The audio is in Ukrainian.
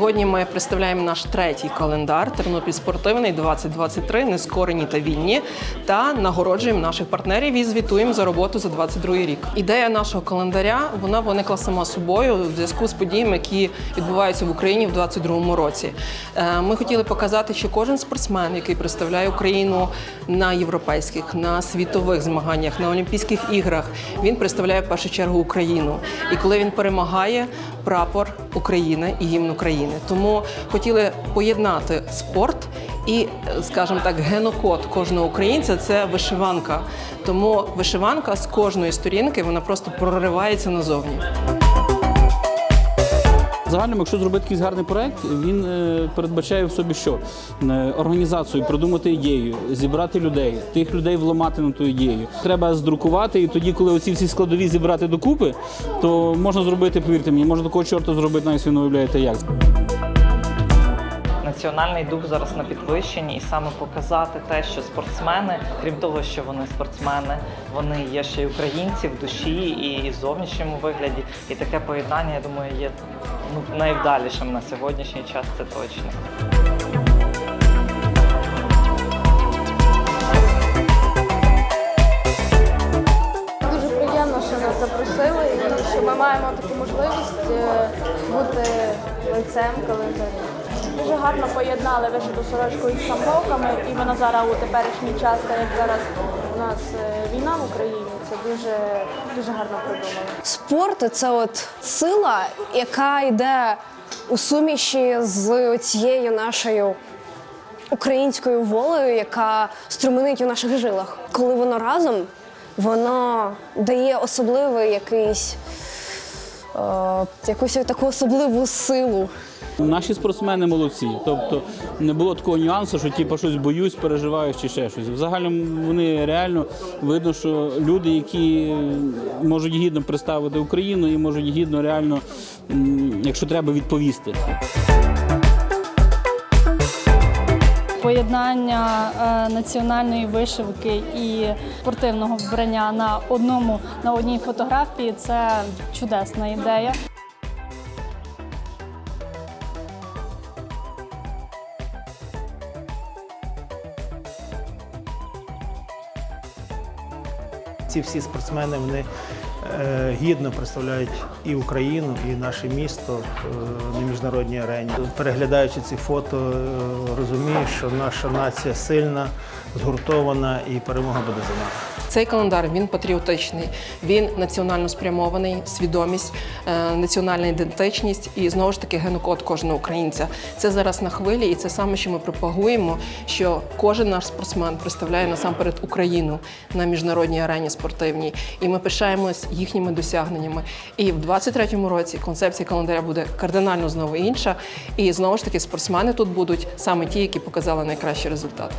Сьогодні ми представляємо наш третій календар Тернопіль спортивний 2023, нескорені та вільні. Та нагороджуємо наших партнерів і звітуємо за роботу за 22 рік. Ідея нашого календаря вона виникла сама собою в зв'язку з подіями, які відбуваються в Україні в 2022 році. Е, Ми хотіли показати, що кожен спортсмен, який представляє Україну на європейських, на світових змаганнях, на Олімпійських іграх, він представляє в першу чергу Україну. І коли він перемагає, прапор України і гімн України. Тому хотіли поєднати спорт і, скажімо так, генокод кожного українця це вишиванка. Тому вишиванка з кожної сторінки вона просто проривається назовні. Загально, якщо зробити якийсь гарний проект, він е, передбачає в собі що? Е, Організацію, придумати ідею, зібрати людей, тих людей вламати на ту ідею. Треба здрукувати, і тоді, коли оці всі складові зібрати докупи, то можна зробити, повірте мені, можна такого чорту зробити, навіть ви не уявляєте як. Національний дух зараз на підвищенні, і саме показати те, що спортсмени, крім того, що вони спортсмени, вони є ще й українці в душі і в зовнішньому вигляді. І таке поєднання, я думаю, є ну, найвдалішим на сьогоднішній час. Це точно. Запросили і що ми маємо таку можливість е, бути лицем календаря. Дуже гарно поєднали вишиту сорочку із самбовками, і вона зараз у теперішній час, так як зараз у нас е, війна в Україні, це дуже, дуже гарно придумали. Спорт це от сила, яка йде у суміші з цією нашою українською волею, яка струменить у наших жилах. Коли воно разом, воно дає особливий якийсь якусь таку особливу силу. Наші спортсмени молодці. Тобто не було такого нюансу, що типу, щось боюсь, переживаю чи ще щось. Взагалі вони реально видно, що люди, які можуть гідно представити Україну і можуть гідно реально, якщо треба, відповісти. Поєднання е, національної вишивки і спортивного вбрання на одному на одній фотографії це чудесна ідея. Ці всі спортсмени вони гідно представляють і Україну, і наше місто е, на міжнародній арені. Переглядаючи ці фото, е, розумію, що наша нація сильна, згуртована і перемога буде за нами. Цей календар він патріотичний, він національно спрямований, свідомість, е, національна ідентичність і знову ж таки генокод кожного українця. Це зараз на хвилі, і це саме, що ми пропагуємо, що кожен наш спортсмен представляє насамперед Україну на міжнародній арені спортивній, і ми пишаємось їхніми досягненнями. І в 23-му році концепція календаря буде кардинально знову інша. І знову ж таки спортсмени тут будуть саме ті, які показали найкращі результати.